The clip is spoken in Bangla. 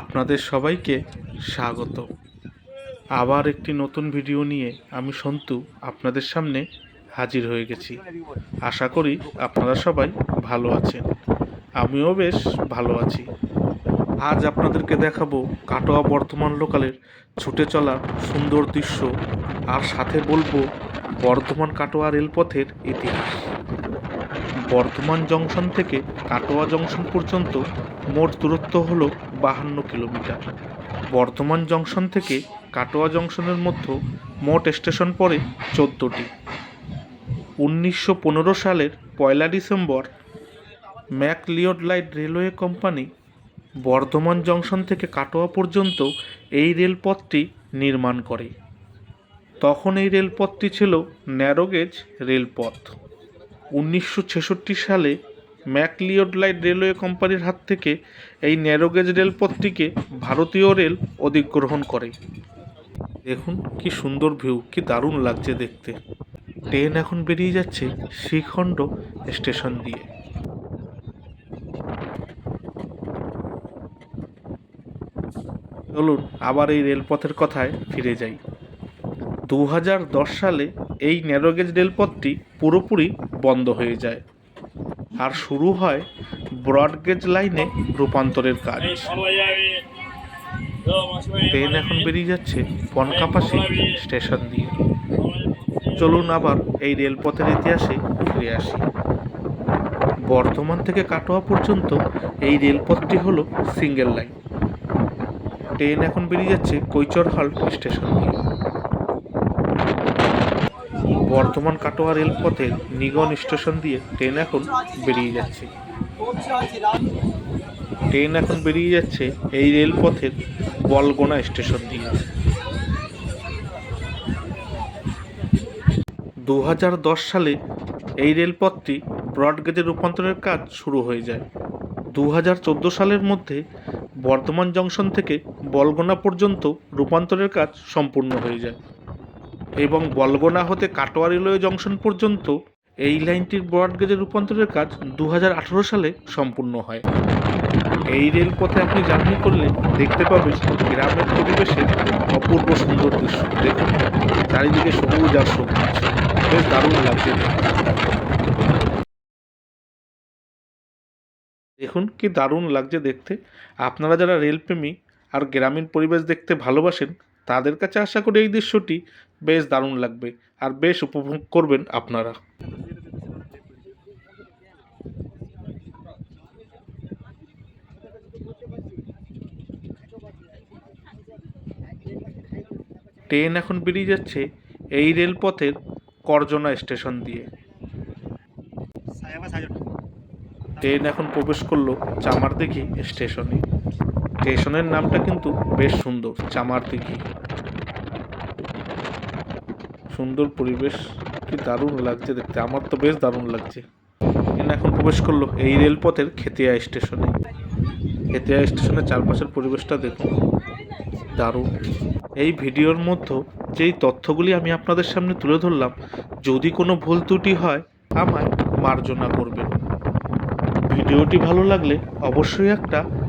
আপনাদের সবাইকে স্বাগত। আবার একটি নতুন ভিডিও নিয়ে আমি সন্তু আপনাদের সামনে হাজির হয়ে গেছি। আশা করি আপনারা সবাই ভালো আছেন। আমিও বেশ ভালো আছি। আজ আপনাদেরকে দেখাবো কাটোয়া বর্ধমান লোকালের ছুটে চলা সুন্দর দৃশ্য আর সাথে বলব বর্ধমান কাটোয়া রেলপথের ইতিহাস। বর্ধমান জংশন থেকে কাটোয়া জংশন পর্যন্ত মোট দূরত্ব হল বাহান্ন কিলোমিটার। বর্ধমান জংশন থেকে কাটোয়া জংশনের মধ্যে মোট স্টেশন পড়ে চোদ্দোটি। উনিশশো পনেরো সালের পয়লা December McLeod light railway company Bardhaman junction থেকে কাটোয়া পর্যন্ত এই রেলপথটি নির্মাণ করে। তখন এই রেলপথটি ছিল ন্যারোগেজ রেলপথ। উনিশশো ছেষট্টি সালে ম্যাকলিওড লাইট রেলওয়ে কোম্পানির হাত থেকে এই ন্যারোগেজ রেলপথটিকে ভারতীয় রেল অধিগ্রহণ করে। দেখুন, কি সুন্দর ভিউ, কি দারুণ লাগছে দেখতে। ট্রেন এখন বেরিয়ে যাচ্ছে শ্রীখণ্ড স্টেশন দিয়ে। চলুন, আবার এই রেলপথের কথায় ফিরে যাই। দু হাজার দশ সালে এই ন্যারোগেজ রেলপথটি পুরোপুরি বন্ধ হয়ে যায়। আর শুরু হয় ব্রডগেজ লাইনে রূপান্তরের কাজ। ট্রেন এখন বেরিয়ে যাচ্ছে বনকাপাসি স্টেশন দিয়ে। চলুন আবার এই রেলপথের ইতিহাসে ফিরে আসি। বর্ধমান থেকে কাটোয়া পর্যন্ত এই রেলপথটি হলো সিঙ্গেল লাইন। ট্রেন এখন বেরিয়ে যাচ্ছে কৈচরহাল স্টেশন দিয়ে। বর্ধমান কাটোয়া রেলপথের নিগন স্টেশন দিয়ে ট্রেন এখন বেরিয়ে যাচ্ছে। ট্রেন এখন বেরিয়ে যাচ্ছে এই রেলপথের বলগোনা স্টেশন দিয়ে। দু হাজার দশ সালে এই রেলপথটি ব্রডগেজে রূপান্তরের কাজ শুরু হয়ে যায়। দু হাজার চোদ্দ সালের মধ্যে বর্ধমান জংশন থেকে বলগোনা পর্যন্ত রূপান্তরের কাজ সম্পূর্ণ হয়ে যায়। এবং বলগোনা হতে কাটোয়া রেলওয়ে জংশন পর্যন্ত এই লাইনটির ব্রডগেজে রূপান্তরের কাজ দু হাজার আঠারো সালে সম্পূর্ণ হয়। এই রেলপথে আপনি জার্নি করলে দেখতে পাবেন গ্রামের পরিবেশে অপূর্ব সুন্দর দৃশ্য। দেখুন, চারিদিকে সবুজ আর সবুজ। বেশ দারুণ লাগছে দেখুন কি দারুণ লাগছে দেখতে। আপনারা যারা রেলপ্রেমী আর গ্রামীণ পরিবেশ দেখতে ভালোবাসেন তাদের কাছে আশা করি এই দৃশ্যটি বেশ দারুণ লাগবে আর বেশ উপভোগ করবেন আপনারা। ট্রেন এখন বেরিয়ে যাচ্ছে এই রেলপথের করজনা স্টেশন দিয়ে। ট্রেন এখন প্রবেশ করল চামারদিঘি স্টেশনে। স্টেশনের নামটা কিন্তু বেশ সুন্দর চামারদিঘি সুন্দর পরিবেশ, কি দারুণ লাগছে দেখতে, আমার তো বেশ দারুণ লাগছে। এখন প্রবেশ করল এই রেলপথের খেতিয়া স্টেশনে। খেতিয়া স্টেশনের চারপাশের পরিবেশটা দেখুন, দারুণ। এই ভিডিওর মধ্যে যেই তথ্যগুলি আমি আপনাদের সামনে তুলে ধরলাম, যদি কোনো ভুল ত্রুটি হয়, আমায় মার্জনা করবেন। ভিডিওটি ভালো লাগলে অবশ্যই একটা